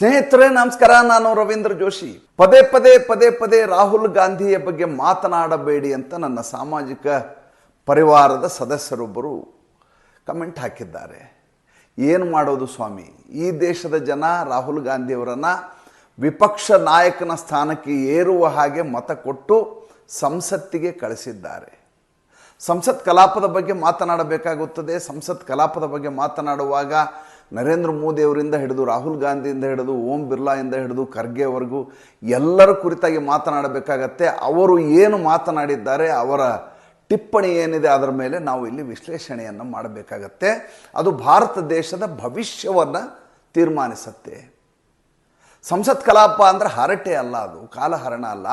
ಸ್ನೇಹಿತರೆ, ನಮಸ್ಕಾರ. ನಾನು ರವೀಂದ್ರ ಜೋಶಿ. ಪದೇ ಪದೇ ಪದೇ ಪದೇ ರಾಹುಲ್ ಗಾಂಧಿಯ ಬಗ್ಗೆ ಮಾತನಾಡಬೇಡಿ ಅಂತ ನನ್ನ ಸಾಮಾಜಿಕ ಪರಿವಾರದ ಸದಸ್ಯರೊಬ್ಬರು ಕಮೆಂಟ್ ಹಾಕಿದ್ದಾರೆ. ಏನು ಮಾಡೋದು ಸ್ವಾಮಿ? ಈ ದೇಶದ ಜನ ರಾಹುಲ್ ಗಾಂಧಿಯವರನ್ನು ವಿಪಕ್ಷ ನಾಯಕನ ಸ್ಥಾನಕ್ಕೆ ಏರುವ ಹಾಗೆ ಮತ ಕೊಟ್ಟು ಸಂಸತ್ತಿಗೆ ಕಳಿಸಿದ್ದಾರೆ. ಸಂಸತ್ ಕಲಾಪದ ಬಗ್ಗೆ ಮಾತನಾಡಬೇಕಾಗುತ್ತದೆ. ಸಂಸತ್ ಕಲಾಪದ ಬಗ್ಗೆ ಮಾತನಾಡುವಾಗ ನರೇಂದ್ರ ಮೋದಿಯವರಿಂದ ಹಿಡಿದು ರಾಹುಲ್ ಗಾಂಧಿಯಿಂದ ಹಿಡಿದು ಓಂ ಬಿರ್ಲಾಯಿಂದ ಹಿಡಿದು ಖರ್ಗೆವರೆಗೂ ಎಲ್ಲರ ಕುರಿತಾಗಿ ಮಾತನಾಡಬೇಕಾಗತ್ತೆ. ಅವರು ಏನು ಮಾತನಾಡಿದ್ದಾರೆ, ಅವರ ಟಿಪ್ಪಣಿ ಏನಿದೆ ಅದರ ಮೇಲೆ ನಾವು ಇಲ್ಲಿ ವಿಶ್ಲೇಷಣೆಯನ್ನು ಮಾಡಬೇಕಾಗತ್ತೆ. ಅದು ಭಾರತ ದೇಶದ ಭವಿಷ್ಯವನ್ನು ತೀರ್ಮಾನಿಸುತ್ತೆ. ಸಂಸತ್ ಕಲಾಪ ಅಂದರೆ ಹರಟೆ ಅಲ್ಲ ಅದು, ಕಾಲಹರಣ ಅಲ್ಲ.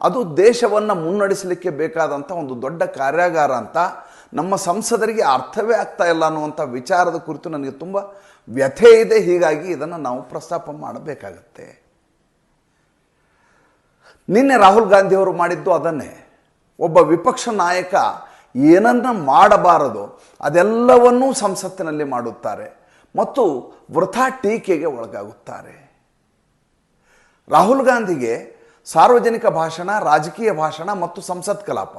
ಅದು ದೇಶವನ್ನು ಮುನ್ನಡೆಸಲಿಕ್ಕೆ ಬೇಕಾದಂಥ ಒಂದು ದೊಡ್ಡ ಕಾರ್ಯಾಗಾರ ಅಂತ ನಮ್ಮ ಸಂಸದರಿಗೆ ಅರ್ಥವೇ ಆಗ್ತಾ ಇಲ್ಲ ಅನ್ನುವಂಥ ವಿಚಾರದ ಕುರಿತು ನನಗೆ ತುಂಬ ವ್ಯಥೆ ಇದೆ. ಹೀಗಾಗಿ ಇದನ್ನು ನಾವು ಪ್ರಸ್ತಾಪ ಮಾಡಬೇಕಾಗತ್ತೆ. ನಿನ್ನೆ ರಾಹುಲ್ ಗಾಂಧಿಯವರು ಮಾಡಿದ್ದು ಅದನ್ನೇ. ಒಬ್ಬ ವಿಪಕ್ಷ ನಾಯಕ ಏನನ್ನ ಮಾಡಬಾರದು ಅದೆಲ್ಲವನ್ನೂ ಸಂಸತ್ತಿನಲ್ಲಿ ಮಾಡುತ್ತಾರೆ ಮತ್ತು ವೃಥಾ ಟೀಕೆಗೆ ಒಳಗಾಗುತ್ತಾರೆ. ರಾಹುಲ್ ಗಾಂಧಿಗೆ ಸಾರ್ವಜನಿಕ ಭಾಷಣ, ರಾಜಕೀಯ ಭಾಷಣ ಮತ್ತು ಸಂಸತ್ ಕಲಾಪ.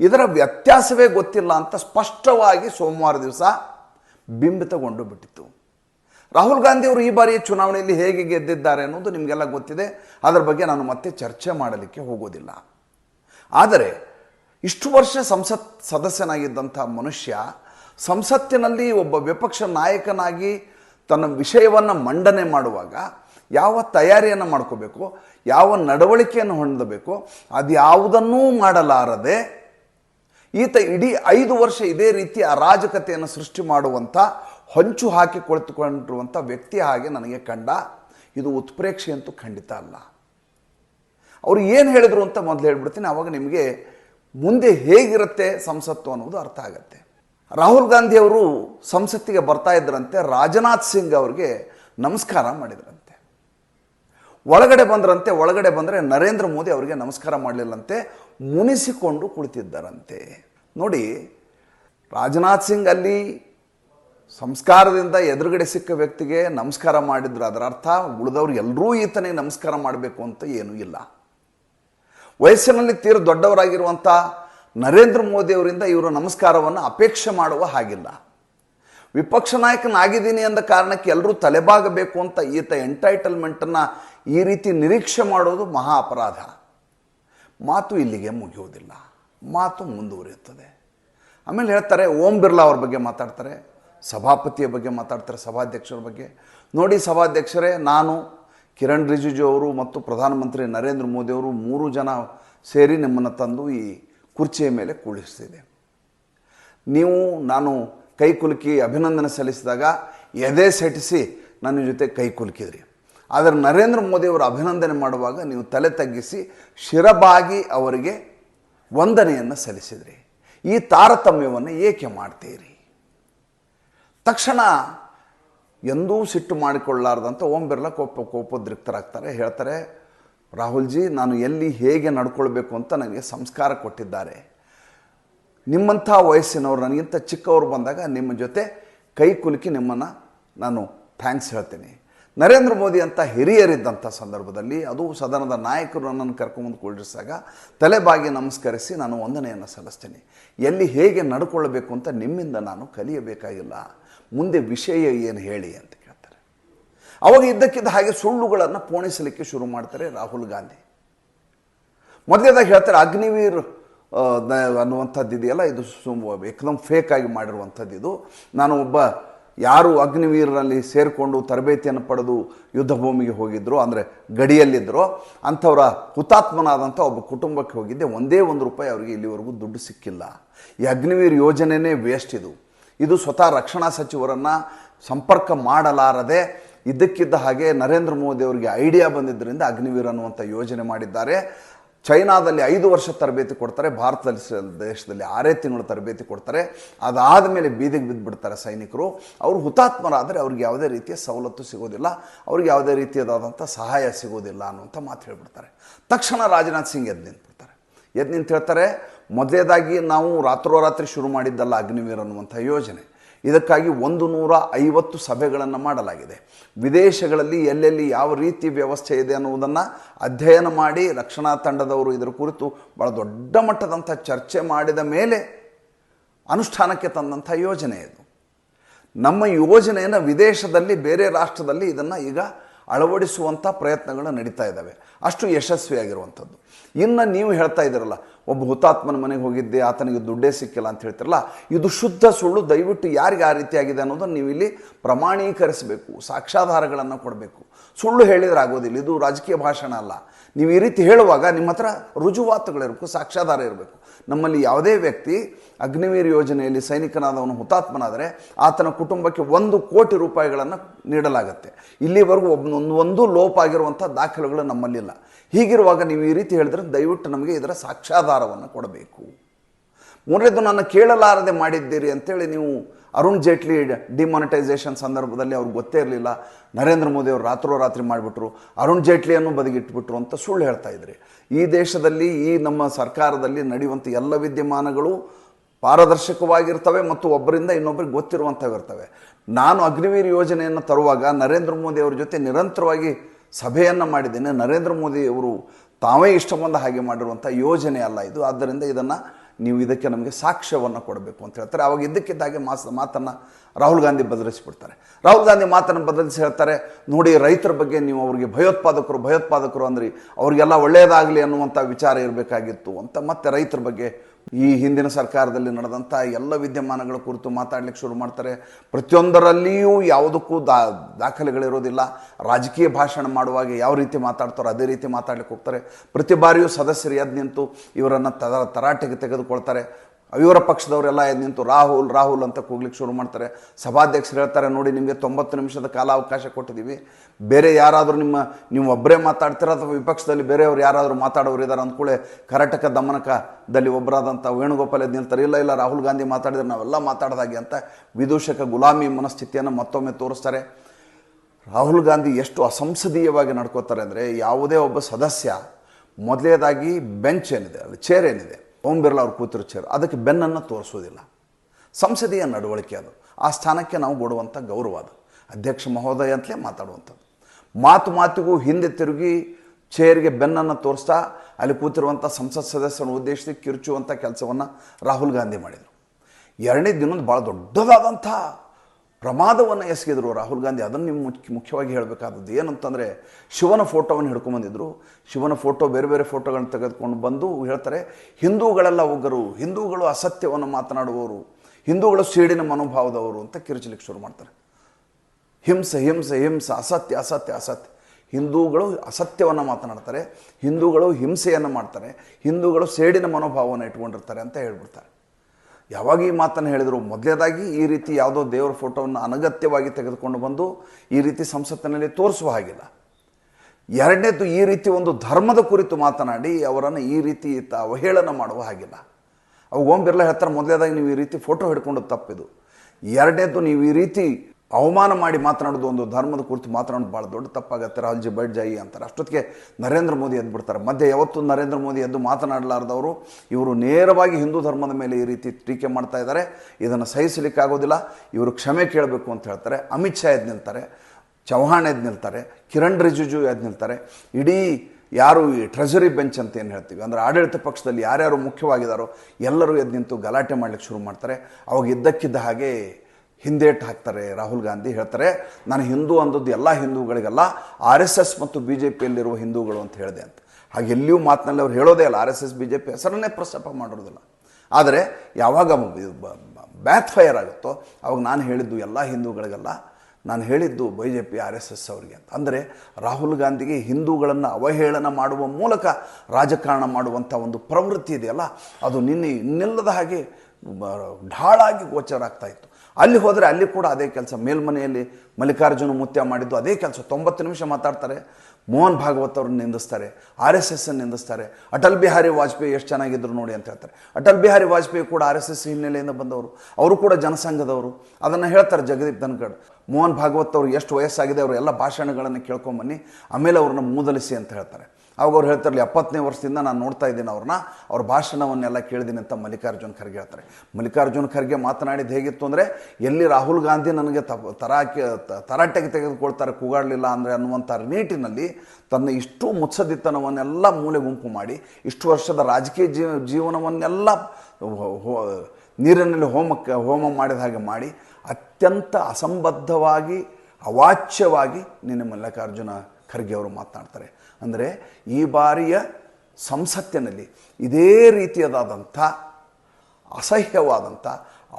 ಇದರ ವ್ಯತ್ಯಾಸವೇ ಗೊತ್ತಿಲ್ಲ ಅಂತ ಸ್ಪಷ್ಟವಾಗಿ ಸೋಮವಾರ ದಿವಸ ಬಿಂಬಿತಗೊಂಡು ಬಿಟ್ಟಿತ್ತು. ರಾಹುಲ್ ಗಾಂಧಿಯವರು ಈ ಬಾರಿಯ ಚುನಾವಣೆಯಲ್ಲಿ ಹೇಗೆ ಗೆದ್ದಿದ್ದಾರೆ ಅನ್ನೋದು ನಿಮಗೆಲ್ಲ ಗೊತ್ತಿದೆ. ಅದರ ಬಗ್ಗೆ ನಾನು ಮತ್ತೆ ಚರ್ಚೆ ಮಾಡಲಿಕ್ಕೆ ಹೋಗೋದಿಲ್ಲ. ಆದರೆ, ಇಷ್ಟು ವರ್ಷ ಸಂಸತ್ ಸದಸ್ಯನಾಗಿದ್ದಂಥ ಮನುಷ್ಯ ಸಂಸತ್ತಿನಲ್ಲಿ ಒಬ್ಬ ವಿಪಕ್ಷ ನಾಯಕನಾಗಿ ತನ್ನ ವಿಷಯವನ್ನು ಮಂಡನೆ ಮಾಡುವಾಗ ಯಾವ ತಯಾರಿಯನ್ನು ಮಾಡ್ಕೋಬೇಕು, ಯಾವ ನಡವಳಿಕೆಯನ್ನು ಹೊಂದಬೇಕು ಅದು ಯಾವುದನ್ನೂ ಮಾಡಲಾರದೆ ಈತ ಇಡೀ ಐದು ವರ್ಷ ಇದೇ ರೀತಿ ಅರಾಜಕತೆಯನ್ನು ಸೃಷ್ಟಿ ಮಾಡುವಂಥ, ಹೊಂಚು ಹಾಕಿ ಕುಳಿತುಕೊಂಡಿರುವಂಥ ವ್ಯಕ್ತಿ ಹಾಗೆ ನನಗೆ ಕಂಡ ಇದು ಉತ್ಪ್ರೇಕ್ಷೆ ಅಂತೂ ಖಂಡಿತ ಅಲ್ಲ. ಅವರು ಏನು ಹೇಳಿದರು ಅಂತ ಮೊದಲು ಹೇಳ್ಬಿಡ್ತೀನಿ ಆವಾಗ ನಿಮಗೆ ಮುಂದೆ ಹೇಗಿರುತ್ತೆ ಸಂಸತ್ತು ಅನ್ನೋದು ಅರ್ಥ ಆಗತ್ತೆ. ರಾಹುಲ್ ಗಾಂಧಿ ಅವರು ಸಂಸತ್ತಿಗೆ ಬರ್ತಾ ಇದ್ರಂತೆ, ರಾಜನಾಥ್ ಸಿಂಗ್ ಅವರಿಗೆ ನಮಸ್ಕಾರ ಮಾಡಿದ್ರಂತೆ. ಒಳಗಡೆ ಬಂದ್ರಂತೆ, ಒಳಗಡೆ ಬಂದರೆ ನರೇಂದ್ರ ಮೋದಿ ಅವರಿಗೆ ನಮಸ್ಕಾರ ಮಾಡಲಿಲ್ಲಂತೆ, ಮುನಿಸಿಕೊಂಡು ಕುಳಿತಿದ್ದರಂತೆ. ನೋಡಿ, ರಾಜನಾಥ್ ಸಿಂಗ್ ಅಲ್ಲಿ ಸಂಸ್ಕಾರದಿಂದ ಎದುರುಗಡೆ ಸಿಕ್ಕ ವ್ಯಕ್ತಿಗೆ ನಮಸ್ಕಾರ ಮಾಡಿದ್ರು. ಅದರ ಅರ್ಥ, ಉಳಿದವ್ರು ಎಲ್ಲರೂ ಈತನಿಗೆ ನಮಸ್ಕಾರ ಮಾಡಬೇಕು ಅಂತ ಏನೂ ಇಲ್ಲ. ವಯಸ್ಸಿನಲ್ಲಿ ತೀರ ದೊಡ್ಡವರಾಗಿರುವಂಥ ನರೇಂದ್ರ ಮೋದಿ ಅವರಿಂದ ಇವರು ನಮಸ್ಕಾರವನ್ನು ಅಪೇಕ್ಷೆ ಮಾಡುವ ಹಾಗಿಲ್ಲ. ವಿಪಕ್ಷ ನಾಯಕನಾಗಿದ್ದೀನಿ ಅಂದ ಕಾರಣಕ್ಕೆ ಎಲ್ಲರೂ ತಲೆಬಾಗಬೇಕು ಅಂತ ಈತ ಎಂಟೈಟಲ್ಮೆಂಟನ್ನು ಈ ರೀತಿ ನಿರೀಕ್ಷೆ ಮಾಡೋದು ಮಹಾ ಅಪರಾಧ. ಮಾತು ಇಲ್ಲಿಗೆ ಮುಗಿಯುವುದಿಲ್ಲ. ಮಾತು ಮುಂದುವರಿಯುತ್ತದೆ. ಆಮೇಲೆ ಹೇಳ್ತಾರೆ, ಓಂ ಬಿರ್ಲಾ ಅವ್ರ ಬಗ್ಗೆ ಮಾತಾಡ್ತಾರೆ, ಸಭಾಪತಿಯ ಬಗ್ಗೆ ಮಾತಾಡ್ತಾರೆ, ಸಭಾಧ್ಯಕ್ಷರ ಬಗ್ಗೆ. ನೋಡಿ ಸಭಾಧ್ಯಕ್ಷರೇ, ನಾನು ಕಿರಣ್ ರಿಜಿಜು ಅವರು ಮತ್ತು ಪ್ರಧಾನಮಂತ್ರಿ ನರೇಂದ್ರ ಮೋದಿ ಅವರು ಮೂರು ಜನ ಸೇರಿ ನಿಮ್ಮನ್ನು ತಂದು ಈ ಕುರ್ಚಿಯ ಮೇಲೆ ಕೂಡಿಸ್ತಿದೆ ನೀವು, ನಾನು ಕೈ ಕುಲುಕಿ ಅಭಿನಂದನೆ ಸಲ್ಲಿಸಿದಾಗ ಎದೆ ಸೆಟಿಸಿ ನನ್ನ ಜೊತೆ ಕೈ ಕುಲುಕಿದ್ರಿ. ಆದರೆ ನರೇಂದ್ರ ಮೋದಿ ಅವರು ಅಭಿನಂದನೆ ಮಾಡುವಾಗ ನೀವು ತಲೆ ತಗ್ಗಿಸಿ ಶಿರಬಾಗಿ ಅವರಿಗೆ ವಂದನೆಯನ್ನು ಸಲ್ಲಿಸಿದ್ರಿ. ಈ ತಾರತಮ್ಯವನ್ನು ಏಕೆ ಮಾಡ್ತೀರಿ? ತಕ್ಷಣ ಎಂದೂ ಸಿಟ್ಟು ಮಾಡಿಕೊಳ್ಳಾರ್ದಂಥ ಓಂ ಬಿರ್ಲಾ ಕೋಪ ಕೋಪೋದ್ರಿಕ್ತರಾಗ್ತಾರೆ, ಹೇಳ್ತಾರೆ, ರಾಹುಲ್ಜಿ, ನಾನು ಎಲ್ಲಿ ಹೇಗೆ ನಡ್ಕೊಳ್ಬೇಕು ಅಂತ ನನಗೆ ಸಂಸ್ಕಾರ ಕೊಟ್ಟಿದ್ದಾರೆ. ನಿಮ್ಮಂಥ ವಯಸ್ಸಿನವರು, ನನಗಿಂತ ಚಿಕ್ಕವರು ಬಂದಾಗ ನಿಮ್ಮ ಜೊತೆ ಕೈ ಕುಲುಕಿ ನಿಮ್ಮನ್ನು ನಾನು ಥ್ಯಾಂಕ್ಸ್ ಹೇಳ್ತೀನಿ. ನರೇಂದ್ರ ಮೋದಿ ಅಂತ ಹಿರಿಯರಿದ್ದಂಥ ಸಂದರ್ಭದಲ್ಲಿ ಅದು ಸದನದ ನಾಯಕರು ನನ್ನನ್ನು ಕರ್ಕೊಂಬಂದು ಕುಳ್ಳಿರಿಸಿದಾಗ ತಲೆಬಾಗಿ ನಮಸ್ಕರಿಸಿ ನಾನು ವಂದನೆಯನ್ನು ಸಲ್ಲಿಸ್ತೀನಿ. ಎಲ್ಲಿ ಹೇಗೆ ನಡ್ಕೊಳ್ಬೇಕು ಅಂತ ನಿಮ್ಮಿಂದ ನಾನು ಕಲಿಯಬೇಕಾಗಿಲ್ಲ. ಮುಂದೆ ವಿಷಯ ಏನು ಹೇಳಿ ಅಂತ ಕೇಳ್ತಾರೆ. ಅವಾಗ ಇದ್ದಕ್ಕಿದ್ದ ಹಾಗೆ ಸುಳ್ಳುಗಳನ್ನು ಪೋಣಿಸಲಿಕ್ಕೆ ಶುರು ಮಾಡ್ತಾರೆ ರಾಹುಲ್ ಗಾಂಧಿ. ಮೊದಲೇದಾಗಿ ಹೇಳ್ತಾರೆ, ಅಗ್ನಿವೀರ್ ಅನ್ನುವಂಥದ್ದು ಇದೆಯಲ್ಲ ಇದು ಸುಮ್, ಏಕದಮ್ ಫೇಕ್ ಆಗಿ ಮಾಡಿರುವಂಥದ್ದು ಇದು ನಾನು ಒಬ್ಬ ಯಾರು ಅಗ್ನಿವೀರರಲ್ಲಿ ಸೇರಿಕೊಂಡು ತರಬೇತಿಯನ್ನು ಪಡೆದು ಯುದ್ಧ ಭೂಮಿಗೆ ಹೋಗಿದ್ದರು ಅಂದರೆ ಗಡಿಯಲ್ಲಿದ್ದರು ಅಂಥವರ ಹುತಾತ್ಮನಾದಂಥ ಒಬ್ಬ ಕುಟುಂಬಕ್ಕೆ ಹೋಗಿದ್ದೆ, ಒಂದೇ ಒಂದು ರೂಪಾಯಿ ಅವರಿಗೆ ಇಲ್ಲಿವರೆಗೂ ದುಡ್ಡು ಸಿಕ್ಕಿಲ್ಲ. ಈ ಅಗ್ನಿವೀರ್ ಯೋಜನೆಯೇ ವೇಸ್ಟ್ ಇದು. ಇದು ಸ್ವತಃ ರಕ್ಷಣಾ ಸಚಿವರನ್ನು ಸಂಪರ್ಕ ಮಾಡಲಾರದೆ ಇದ್ದಕ್ಕಿದ್ದ ಹಾಗೆ ನರೇಂದ್ರ ಮೋದಿ ಅವರಿಗೆ ಐಡಿಯಾ ಬಂದಿದ್ದರಿಂದ ಅಗ್ನಿವೀರ್ ಅನ್ನುವಂಥ ಯೋಜನೆ ಮಾಡಿದ್ದಾರೆ. ಚೈನಾದಲ್ಲಿ ಐದು ವರ್ಷ ತರಬೇತಿ ಕೊಡ್ತಾರೆ, ಭಾರತದಲ್ಲಿ ದೇಶದಲ್ಲಿ ಆರೇ ತಿಂಗಳು ತರಬೇತಿ ಕೊಡ್ತಾರೆ. ಅದಾದ ಮೇಲೆ ಬೀದಿಗೆ ಬಿದ್ದುಬಿಡ್ತಾರೆ ಸೈನಿಕರು. ಅವರು ಹುತಾತ್ಮರಾದರೆ ಅವ್ರಿಗೆ ಯಾವುದೇ ರೀತಿಯ ಸವಲತ್ತು ಸಿಗೋದಿಲ್ಲ. ಅವ್ರಿಗೆ ಯಾವುದೇ ರೀತಿಯಾದಂಥ ಸಹಾಯ ಸಿಗೋದಿಲ್ಲ ಅನ್ನುವಂಥ ಮಾತು ಹೇಳ್ಬಿಡ್ತಾರೆ. ತಕ್ಷಣ ರಾಜನಾಥ್ ಸಿಂಗ್ ಎದ್ದು ನಿಂತ್ಬಿಡ್ತಾರೆ. ಎದ್ದು ನಿಂತು ಹೇಳ್ತಾರೆ ಮೊದಲೇದಾಗಿ ನಾವು ರಾತ್ರೋರಾತ್ರಿ ಶುರು ಮಾಡಿದ್ದಲ್ಲ ಅಗ್ನಿವೀರ್ ಅನ್ನುವಂಥ ಯೋಜನೆ. ಇದಕ್ಕಾಗಿ ಒಂದು ನೂರ ಐವತ್ತು ಸಭೆಗಳನ್ನು ಮಾಡಲಾಗಿದೆ. ವಿದೇಶಗಳಲ್ಲಿ ಎಲ್ಲೆಲ್ಲಿ ಯಾವ ರೀತಿ ವ್ಯವಸ್ಥೆ ಇದೆ ಅನ್ನುವುದನ್ನು ಅಧ್ಯಯನ ಮಾಡಿ ರಕ್ಷಣಾ ತಂಡದವರು ಇದರ ಕುರಿತು ಭಾಳ ದೊಡ್ಡ ಮಟ್ಟದಂಥ ಚರ್ಚೆ ಮಾಡಿದ ಮೇಲೆ ಅನುಷ್ಠಾನಕ್ಕೆ ತಂದಂಥ ಯೋಜನೆ ಇದು. ನಮ್ಮ ಯೋಜನೆಯನ್ನು ವಿದೇಶದಲ್ಲಿ ಬೇರೆ ರಾಷ್ಟ್ರದಲ್ಲಿ ಇದನ್ನು ಈಗ ಅಳವಡಿಸುವಂಥ ಪ್ರಯತ್ನಗಳು ನಡೀತಾ ಇದ್ದಾವೆ. ಅಷ್ಟು ಯಶಸ್ವಿಯಾಗಿರುವಂಥದ್ದು ಇನ್ನು ನೀವು ಹೇಳ್ತಾ ಇದ್ದೀರಲ್ಲ ಒಬ್ಬ ಹುತಾತ್ಮನ ಮನೆಗೆ ಹೋಗಿದ್ದೆ, ಆತನಿಗೆ ದುಡ್ಡೇ ಸಿಕ್ಕಿಲ್ಲ ಅಂತ ಹೇಳ್ತಿರಲ್ಲ, ಇದು ಶುದ್ಧ ಸುಳ್ಳು, ದಯವಿಟ್ಟು ಯಾರಿಗೆ ಆ ರೀತಿಯಾಗಿದೆ ಅನ್ನೋದನ್ನು ನೀವು ಇಲ್ಲಿ ಪ್ರಮಾಣೀಕರಿಸಬೇಕು, ಸಾಕ್ಷ್ಯಾಧಾರಗಳನ್ನು ಕೊಡಬೇಕು. ಸುಳ್ಳು ಹೇಳಿದ್ರೆ ಆಗೋದಿಲ್ಲ, ಇದು ರಾಜಕೀಯ ಭಾಷಣ ಅಲ್ಲ. ನೀವು ಈ ರೀತಿ ಹೇಳುವಾಗ ನಿಮ್ಮ ಹತ್ರ ರುಜುವಾತುಗಳಿರಬೇಕು, ಸಾಕ್ಷ್ಯಾಧಾರ ಇರಬೇಕು. ನಮ್ಮಲ್ಲಿ ಯಾವುದೇ ವ್ಯಕ್ತಿ ಅಗ್ನಿವೀರ್ ಯೋಜನೆಯಲ್ಲಿ ಸೈನಿಕನಾದವನು ಹುತಾತ್ಮನಾದರೆ ಆತನ ಕುಟುಂಬಕ್ಕೆ ಒಂದು ಕೋಟಿ ರೂಪಾಯಿಗಳನ್ನು ನೀಡಲಾಗುತ್ತೆ. ಇಲ್ಲಿವರೆಗೂ ಒಬ್ಬ ಒಂದು ಲೋಪ ಆಗಿರುವಂಥ ದಾಖಲೆಗಳು ನಮ್ಮಲ್ಲಿಲ್ಲ. ಹೀಗಿರುವಾಗ ನೀವು ಈ ರೀತಿ ಹೇಳಿದ್ರೆ ದಯವಿಟ್ಟು ನಮಗೆ ಇದರ ಸಾಕ್ಷ್ಯಾಧಾರವನ್ನು ಕೊಡಬೇಕು. ಮೂರನೇದು, ನನ್ನ ಕೇಳಲಾರದೆ ಮಾಡಿದ್ದೀರಿ ಅಂತೇಳಿ ನೀವು ಅರುಣ್ ಜೇಟ್ಲಿ ಡಿಮಾನಿಟೈಸೇಷನ್ ಸಂದರ್ಭದಲ್ಲಿ ಅವ್ರಿಗೆ ಗೊತ್ತೇ ಇರಲಿಲ್ಲ. ನರೇಂದ್ರ ಮೋದಿ ಅವರು ರಾತ್ರೋರಾತ್ರಿ ಮಾಡಿಬಿಟ್ರು. ಅರುಣ್ ಜೇಟ್ಲಿಯನ್ನು ಬದಿಗಿಟ್ಬಿಟ್ರು ಅಂತ ಸುಳ್ಳು ಹೇಳ್ತಾ ಇದ್ರಿ. ಈ ದೇಶದಲ್ಲಿ, ಈ ನಮ್ಮ ಸರ್ಕಾರದಲ್ಲಿ ನಡೆಯುವಂಥ ಎಲ್ಲ ವಿದ್ಯಮಾನಗಳು ಪಾರದರ್ಶಕವಾಗಿರ್ತವೆ ಮತ್ತು ಒಬ್ಬರಿಂದ ಇನ್ನೊಬ್ಬರಿಗೆ ಗೊತ್ತಿರುವಂಥವಿರ್ತವೆ ನಾನು ಅಗ್ನಿವೀರ್ ಯೋಜನೆಯನ್ನು ತರುವಾಗ ನರೇಂದ್ರ ಮೋದಿ ಅವ್ರ ಜೊತೆ ನಿರಂತರವಾಗಿ ಸಭೆಯನ್ನು ಮಾಡಿದ್ದೇನೆ. ನರೇಂದ್ರ ಮೋದಿ ಅವರು ತಾವೇ ಇಷ್ಟ ಬಂದ ಹಾಗೆ ಮಾಡಿರುವಂಥ ಯೋಜನೆ ಅಲ್ಲ ಇದು. ಆದ್ದರಿಂದ ಇದನ್ನು ನೀವು ಇದಕ್ಕೆ ನಮಗೆ ಸಾಕ್ಷ್ಯವನ್ನು ಕೊಡಬೇಕು ಅಂತ ಹೇಳ್ತಾರೆ. ಅವಾಗ ಇದ್ದಕ್ಕಿದ್ದಾಗೆ ಮಾಸ, ಮಾತನ್ನು ರಾಹುಲ್ ಗಾಂಧಿ ಬದಲಿಸಿಬಿಡ್ತಾರೆ. ರಾಹುಲ್ ಗಾಂಧಿ ಮಾತನ್ನು ಬದಲಿಸಿ ಹೇಳ್ತಾರೆ, ನೋಡಿ, ರೈತರ ಬಗ್ಗೆ ನೀವು ಅವರಿಗೆ ಭಯೋತ್ಪಾದಕರು ಭಯೋತ್ಪಾದಕರು ಅಂದ್ರೆ. ಅವರಿಗೆಲ್ಲ ಒಳ್ಳೆಯದಾಗಲಿ ಅನ್ನುವಂಥ ವಿಚಾರ ಇರಬೇಕಾಗಿತ್ತು ಅಂತ ಮತ್ತೆ ರೈತರ ಬಗ್ಗೆ ಈ ಹಿಂದಿನ ಸರ್ಕಾರದಲ್ಲಿ ನಡೆದಂಥ ಎಲ್ಲ ವಿದ್ಯಮಾನಗಳ ಕುರಿತು ಮಾತಾಡ್ಲಿಕ್ಕೆ ಶುರು ಮಾಡ್ತಾರೆ. ಪ್ರತಿಯೊಂದರಲ್ಲಿಯೂ ಯಾವುದಕ್ಕೂ ದಾ, ದಾಖಲೆಗಳಿರೋದಿಲ್ಲ. ರಾಜಕೀಯ ಭಾಷಣ ಮಾಡುವಾಗ ಯಾವ ರೀತಿ ಮಾತಾಡ್ತಾರೋ ಅದೇ ರೀತಿ ಮಾತಾಡ್ಲಿಕ್ಕೆ ಹೋಗ್ತಾರೆ. ಪ್ರತಿ ಬಾರಿಯೂ ಸದಸ್ಯರು ಎದ್ದು ನಿಂತು ಇವರನ್ನು ತರ, ತರಾಟೆಗೆ ತೆಗೆದುಕೊಳ್ತಾರೆ. ಇವರ ಪಕ್ಷದವರೆಲ್ಲ ಎದ್ದು ನಿಂತು ರಾಹುಲ್ ರಾಹುಲ್ ಅಂತ ಕೂಗ್ಲಿಕ್ಕೆ ಶುರು ಮಾಡ್ತಾರೆ. ಸಭಾಧ್ಯಕ್ಷರು ಹೇಳ್ತಾರೆ, ನೋಡಿ, ನಿಮಗೆ ತೊಂಬತ್ತು ನಿಮಿಷದ ಕಾಲಾವಕಾಶ ಕೊಟ್ಟಿದ್ದೀವಿ ಬೇರೆ ಯಾರಾದರೂ ನಿಮ್ಮ, ನೀವು ಒಬ್ಬರೇ ಮಾತಾಡ್ತೀರ ಅಥವಾ ವಿಪಕ್ಷದಲ್ಲಿ ಬೇರೆಯವರು ಯಾರಾದರೂ ಮಾತಾಡೋರು ಇದ್ದಾರೆ ಅಂದ್ಕೂಳೆ ಕರ್ನಾಟಕ ದಮನಕದಲ್ಲಿ ಒಬ್ಬರಾದಂಥ ವೇಣುಗೋಪಾಲ್ ಎದ್ದು ನಿಲ್ತಾರೆ. ಇಲ್ಲ ಇಲ್ಲ, ರಾಹುಲ್ ಗಾಂಧಿ ಮಾತಾಡಿದ್ರೆ ನಾವೆಲ್ಲ ಮಾತಾಡ್ದಾಗೆ ಅಂತ ವಿದೂಷಕ ಗುಲಾಮಿ ಮನಸ್ಥಿತಿಯನ್ನು ಮತ್ತೊಮ್ಮೆ ತೋರಿಸ್ತಾರೆ. ರಾಹುಲ್ ಗಾಂಧಿ ಎಷ್ಟು ಅಸಂಸದೀಯವಾಗಿ ನಡ್ಕೋತಾರೆ ಅಂದರೆ ಯಾವುದೇ ಒಬ್ಬ ಸದಸ್ಯ ಮೊದಲೇದಾಗಿ ಬೆಂಚ್ ಏನಿದೆ, ಅಲ್ಲಿ ಚೇರ್ ಏನಿದೆ ಓಂ ಬಿರ್ಲಾ ಅವ್ರು ಕೂತಿರೋ ಚೇರ್ ಅದಕ್ಕೆ ಬೆನ್ನನ್ನು ತೋರಿಸೋದಿಲ್ಲ. ಸಂಸದೀಯ ನಡವಳಿಕೆ ಅದು. ಆ ಸ್ಥಾನಕ್ಕೆ ನಾವು ಕೊಡುವಂಥ ಗೌರವ ಅದು. ಅಧ್ಯಕ್ಷ ಮಹೋದಯ ಅಂತಲೇ ಮಾತಾಡುವಂಥದ್ದು. ಮಾತು ಮಾತಿಗೂ ಹಿಂದೆ ತಿರುಗಿ ಚೇರ್ಗೆ ಬೆನ್ನನ್ನು ತೋರಿಸ್ತಾ ಅಲ್ಲಿ ಕೂತಿರುವಂಥ ಸಂಸತ್ ಸದಸ್ಯರನ್ನು ಉದ್ದೇಶಿಸಿ ಕಿರುಚುವಂಥ ಕೆಲಸವನ್ನು ರಾಹುಲ್ ಗಾಂಧಿ ಮಾಡಿದರು. ಎರಡನೇ ದಿನದ ಭಾಳ ದೊಡ್ಡದಾದಂಥ ಪ್ರಮಾದವನ್ನು ಎಸಗಿದ್ರು ರಾಹುಲ್ ಗಾಂಧಿ. ಅದನ್ನು ನಿಮ್ಮ ಮುಖ್ಯ, ಮುಖ್ಯವಾಗಿ ಹೇಳಬೇಕಾದದ್ದು ಏನಂತಂದರೆ, ಶಿವನ ಫೋಟೋವನ್ನು ಹಿಡ್ಕೊಂಬಂದಿದ್ರು ಶಿವನ ಫೋಟೋ ಬೇರೆ ಬೇರೆ ಫೋಟೋಗಳನ್ನು ತೆಗೆದುಕೊಂಡು ಬಂದು ಹೇಳ್ತಾರೆ, ಹಿಂದೂಗಳೆಲ್ಲ ಉಗ್ಗರು ಹಿಂದೂಗಳು ಅಸತ್ಯವನ್ನು ಮಾತನಾಡುವವರು, ಹಿಂದೂಗಳು ಸೇಡಿನ ಮನೋಭಾವದವರು ಅಂತ ಕಿರುಚಲಿಕ್ಕೆ ಶುರು ಮಾಡ್ತಾರೆ. ಹಿಂಸೆ ಹಿಂಸೆ ಹಿಂಸೆ, ಅಸತ್ಯ ಅಸತ್ಯ ಅಸತ್ಯ. ಹಿಂದೂಗಳು ಅಸತ್ಯವನ್ನು ಮಾತನಾಡ್ತಾರೆ, ಹಿಂದೂಗಳು ಹಿಂಸೆಯನ್ನು ಮಾಡ್ತಾರೆ, ಹಿಂದೂಗಳು ಸೇಡಿನ ಮನೋಭಾವವನ್ನು ಇಟ್ಕೊಂಡಿರ್ತಾರೆ ಅಂತ ಹೇಳ್ಬಿಡ್ತಾರೆ. ಯಾವಾಗ ಈ ಮಾತನ್ನು ಹೇಳಿದರು? ಮೊದಲೇದಾಗಿ ಈ ರೀತಿ ಯಾವುದೋ ದೇವರ ಫೋಟೋವನ್ನು ಅನಗತ್ಯವಾಗಿ ತೆಗೆದುಕೊಂಡು ಬಂದು ಈ ರೀತಿ ಸಂಸತ್ತಿನಲ್ಲಿ ತೋರಿಸುವ ಹಾಗಿಲ್ಲ. ಎರಡನೇದು ಈ ರೀತಿ ಒಂದು ಧರ್ಮದ ಕುರಿತು ಮಾತನಾಡಿ ಅವರನ್ನು ಈ ರೀತಿ ಅವಹೇಳನ ಮಾಡುವ ಹಾಗಿಲ್ಲ. ಅವು ಓಂ ಬಿರ್ಲಾ ಹೇಳ್ತಾರೆ, ಮೊದಲೇದಾಗಿ ನೀವು ಈ ರೀತಿ ಫೋಟೋ ಹಿಡ್ಕೊಂಡು ತಪ್ಪಿದು ಎರಡನೇದು ನೀವು ಈ ರೀತಿ ಅವಮಾನ ಮಾಡಿ ಮಾತನಾಡೋದು ಒಂದು ಧರ್ಮದ ಕುರಿತು ಮಾತನಾಡೋದು ಭಾಳ ದೊಡ್ಡ ತಪ್ಪಾಗತ್ತೆ. ರಾಲ್ಜಿ ಬೈಟ್ ಜಾಯಿ ಅಂತಾರೆ. ಅಷ್ಟೊತ್ತಿಗೆ ನರೇಂದ್ರ ಮೋದಿ ಎದ್ದು ಬಿಡ್ತಾರೆ ಮಧ್ಯೆ ಯಾವತ್ತೂ ನರೇಂದ್ರ ಮೋದಿ ಎದ್ದು ಮಾತನಾಡಲಾರ್ದವರು ಇವರು ನೇರವಾಗಿ ಹಿಂದೂ ಧರ್ಮದ ಮೇಲೆ ಈ ರೀತಿ ಟೀಕೆ ಮಾಡ್ತಾ ಇದ್ದಾರೆ. ಇದನ್ನು ಸಹಿಸಲಿಕ್ಕಾಗೋದಿಲ್ಲ. ಇವರು ಕ್ಷಮೆ ಕೇಳಬೇಕು ಅಂತ ಹೇಳ್ತಾರೆ. ಅಮಿತ್ ಶಾ ಎದ್ದು ನಿಲ್ತಾರೆ. ಚೌಹಾಣ್ ಎದ್ದು ನಿಲ್ತಾರೆ. ಕಿರಣ್ ರಿಜಿಜು ಎದ್ದು ನಿಲ್ತಾರೆ. ಇಡೀ ಯಾರು ಈ ಟ್ರೆಜರಿ ಬೆಂಚ್ ಅಂತ ಏನು ಹೇಳ್ತೀವಿ? ಅಂದರೆ ಆಡಳಿತ ಪಕ್ಷದಲ್ಲಿ ಯಾರ್ಯಾರು ಮುಖ್ಯವಾಗಿದ್ದಾರೋ ಎಲ್ಲರೂ ಎದ್ದು ನಿಂತು ಗಲಾಟೆ ಮಾಡಲಿಕ್ಕೆ ಶುರು ಮಾಡ್ತಾರೆ. ಅವಾಗ ಇದ್ದಕ್ಕಿದ್ದ ಹಾಗೆ ಹಿಂದೇಟು ಹಾಕ್ತಾರೆ, ರಾಹುಲ್ ಗಾಂಧಿ ಹೇಳ್ತಾರೆ, ನಾನು ಹಿಂದೂ ಅಂದದ್ದು ಎಲ್ಲ ಹಿಂದೂಗಳಿಗೆಲ್ಲ, ಆರ್ ಎಸ್ ಎಸ್ ಮತ್ತು ಬಿ ಜೆ ಪಿಯಲ್ಲಿರುವ ಹಿಂದೂಗಳು ಅಂತ ಹೇಳಿದೆ ಅಂತ. ಹಾಗೆ ಎಲ್ಲಿಯೂ ಮಾತಿನಲ್ಲಿ ಅವ್ರು ಹೇಳೋದೇ ಇಲ್ಲ, R S S, B J P ಹೆಸರನ್ನೇ ಪ್ರಸ್ತಾಪ ಮಾಡಿರೋದಿಲ್ಲ ಆದರೆ ಯಾವಾಗ ಬ್ಯಾತ್ ಫೈರ್ ಆಗುತ್ತೋ, ಅವಾಗ ನಾನು ಹೇಳಿದ್ದು ಎಲ್ಲ ಹಿಂದೂಗಳಿಗೆಲ್ಲ, ನಾನು ಹೇಳಿದ್ದು B J P, R S S ಅವರಿಗೆ ಅಂತ. ಅಂದರೆ ರಾಹುಲ್ ಗಾಂಧಿಗೆ ಹಿಂದೂಗಳನ್ನು ಅವಹೇಳನ ಮಾಡುವ ಮೂಲಕ ರಾಜಕಾರಣ ಮಾಡುವಂಥ ಒಂದು ಪ್ರವೃತ್ತಿ ಇದೆಯಲ್ಲ, ಅದು ನಿನ್ನೆ ಇನ್ನಿಲ್ಲದ ಹಾಗೆ ಢಾಳಾಗಿ ಗೋಚರ ಆಗ್ತಾ ಅಲ್ಲಿ ಹೋದರೆ ಅಲ್ಲಿ ಕೂಡ ಅದೇ ಕೆಲಸ. ಮೇಲ್ಮನೆಯಲ್ಲಿ ಮಲ್ಲಿಕಾರ್ಜುನ ಮುತ್ಯ ಮಾಡಿದ್ದು ಅದೇ ಕೆಲಸ. ತೊಂಬತ್ತು ನಿಮಿಷ ಮಾತಾಡ್ತಾರೆ. ಮೋಹನ್ ಭಾಗವತ್ ಅವ್ರನ್ನ ನಿಂದಿಸ್ತಾರೆ. ಆರ್ ಎಸ್ ಎಸ್ ನಿಂದಿಸ್ತಾರೆ. ಅಟಲ್ ಬಿಹಾರಿ ವಾಜಪೇಯಿ ಎಷ್ಟು ಚೆನ್ನಾಗಿದ್ರು ನೋಡಿ ಅಂತ ಹೇಳ್ತಾರೆ. ಅಟಲ್ ಬಿಹಾರಿ ವಾಜಪೇಯಿ ಕೂಡ ಆರ್ ಎಸ್ ಎಸ್ ಹಿನ್ನೆಲೆಯಿಂದ ಬಂದವರು. ಅವರು ಕೂಡ ಜನಸಂಘದವರು. ಅದನ್ನು ಹೇಳ್ತಾರೆ ಜಗದೀಪ್ ಧನ್ಗಡ್ ಮೋಹನ್ ಭಾಗವತ್ ಅವರು ಎಷ್ಟು ವಯಸ್ಸಾಗಿದೆ, ಅವರು ಎಲ್ಲ ಭಾಷಣಗಳನ್ನು ಕೇಳ್ಕೊಂಬನ್ನಿ ಆಮೇಲೆ ಅವ್ರನ್ನ ಮೂದಲಿಸಿ ಅಂತ ಹೇಳ್ತಾರೆ. ಅವಾಗ ಅವ್ರು ಹೇಳ್ತಾರಲ್ಲ, ಎಪ್ಪತ್ತನೇ ವರ್ಷದಿಂದ ನಾನು ನೋಡ್ತಾ ಇದ್ದೀನಿ ಅವ್ರನ್ನ. ಅವ್ರ ಭಾಷಣವನ್ನೆಲ್ಲ ಕೇಳಿದ್ದೀನಿ ಅಂತ ಮಲ್ಲಿಕಾರ್ಜುನ್ ಖರ್ಗೆ ಹೇಳ್ತಾರೆ. ಮಲ್ಲಿಕಾರ್ಜುನ್ ಖರ್ಗೆ ಮಾತನಾಡಿದ್ದು ಹೇಗಿತ್ತು ಅಂದರೆ, ಎಲ್ಲಿ ರಾಹುಲ್ ಗಾಂಧಿ ನನಗೆ ತರಾಕೆ ತರಾಟೆಗೆ ತೆಗೆದುಕೊಳ್ತಾರೆ ಕೂಗಾಡಲಿಲ್ಲ ಅಂದರೆ ಅನ್ನುವಂಥ ನೀಟಿನಲ್ಲಿ ತನ್ನ ಇಷ್ಟು ಮುತ್ಸದಿತ್ತನವನ್ನೆಲ್ಲ ಮೂಲೆ ಗುಂಪು ಮಾಡಿ, ಇಷ್ಟು ವರ್ಷದ ರಾಜಕೀಯ ಜೀವ ಜೀವನವನ್ನೆಲ್ಲ ನೀರಿನಲ್ಲಿ ಹೋಮಕ್ಕೆ, ಹೋಮ ಮಾಡಿದ ಹಾಗೆ ಮಾಡಿ, ಅತ್ಯಂತ ಅಸಂಬದ್ಧವಾಗಿ, ಅವಾಚ್ಯವಾಗಿ ನಿನ್ನೆ ಮಲ್ಲಿಕಾರ್ಜುನ ಖರ್ಗೆ ಅವರು ಮಾತನಾಡ್ತಾರೆ. ಅಂದರೆ ಈ ಬಾರಿಯ ಸಂಸತ್ತಿನಲ್ಲಿ ಇದೇ ರೀತಿಯದಾದಂಥ ಅಸಹ್ಯವಾದಂಥ,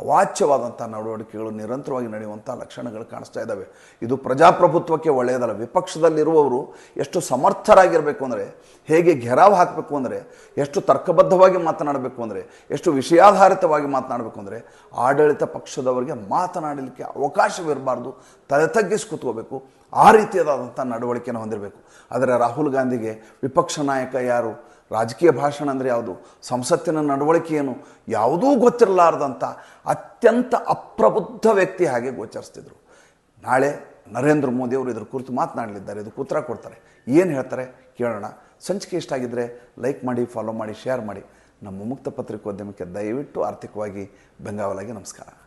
ಅವಾಚ್ಯವಾದಂಥ ನಡವಳಿಕೆಗಳು ನಿರಂತರವಾಗಿ ನಡೆಯುವಂಥ ಲಕ್ಷಣಗಳು ಕಾಣಿಸ್ತಾ ಇದ್ದಾವೆ. ಇದು ಪ್ರಜಾಪ್ರಭುತ್ವಕ್ಕೆ ಒಳ್ಳೆಯದಲ್ಲ. ವಿಪಕ್ಷದಲ್ಲಿರುವವರು ಎಷ್ಟು ಸಮರ್ಥರಾಗಿರಬೇಕು ಅಂದರೆ, ಹೇಗೆ ಘೆರಾವ್ ಹಾಕಬೇಕು ಅಂದರೆ, ಎಷ್ಟು ತರ್ಕಬದ್ಧವಾಗಿ ಮಾತನಾಡಬೇಕು ಅಂದರೆ, ಎಷ್ಟು ವಿಷಯಾಧಾರಿತವಾಗಿ ಮಾತನಾಡಬೇಕು ಅಂದರೆ, ಆಡಳಿತ ಪಕ್ಷದವರಿಗೆ ಮಾತನಾಡಲಿಕ್ಕೆ ಅವಕಾಶವಿರಬಾರ್ದು ತಲೆ ತಗ್ಗಿಸಿ ಕೂತ್ಕೋಬೇಕು ಆ ರೀತಿಯಾದಂಥ ನಡವಳಿಕೆಯನ್ನು ಹೊಂದಿರಬೇಕು. ಆದರೆ ರಾಹುಲ್ ಗಾಂಧಿಗೆ ವಿಪಕ್ಷ ನಾಯಕ ಯಾರು? ರಾಜಕೀಯ ಭಾಷಣ ಅಂದರೆ ಯಾವುದು? ಸಂಸತ್ತಿನ ನಡವಳಿಕೆ ಏನು? ಯಾವುದೂ ಗೊತ್ತಿರಲಾರ್ದಂಥ ಅತ್ಯಂತ ಅಪ್ರಬುದ್ಧ ವ್ಯಕ್ತಿ ಹಾಗೆ ಗೋಚರಿಸ್ತಿದ್ರು. ನಾಳೆ ನರೇಂದ್ರ ಮೋದಿ ಅವರು ಇದ್ರ ಕುರಿತು ಮಾತನಾಡಲಿದ್ದಾರೆ. ಇದಕ್ಕೆ ಉತ್ತರ ಕೊಡ್ತಾರೆ. ಏನು ಹೇಳ್ತಾರೆ? ಕೇಳೋಣ. ಸಂಚಿಕೆ ಇಷ್ಟ ಆಗಿದ್ದರೆ ಲೈಕ್ ಮಾಡಿ, ಫಾಲೋ ಮಾಡಿ, ಶೇರ್ ಮಾಡಿ. ನಮ್ಮ ಮುಕ್ತ ಪತ್ರಿಕೋದ್ಯಮಕ್ಕೆ ದಯವಿಟ್ಟು ಆರ್ಥಿಕವಾಗಿ ಬೆಂಗಾವಲಾಗಿ ನಮಸ್ಕಾರ.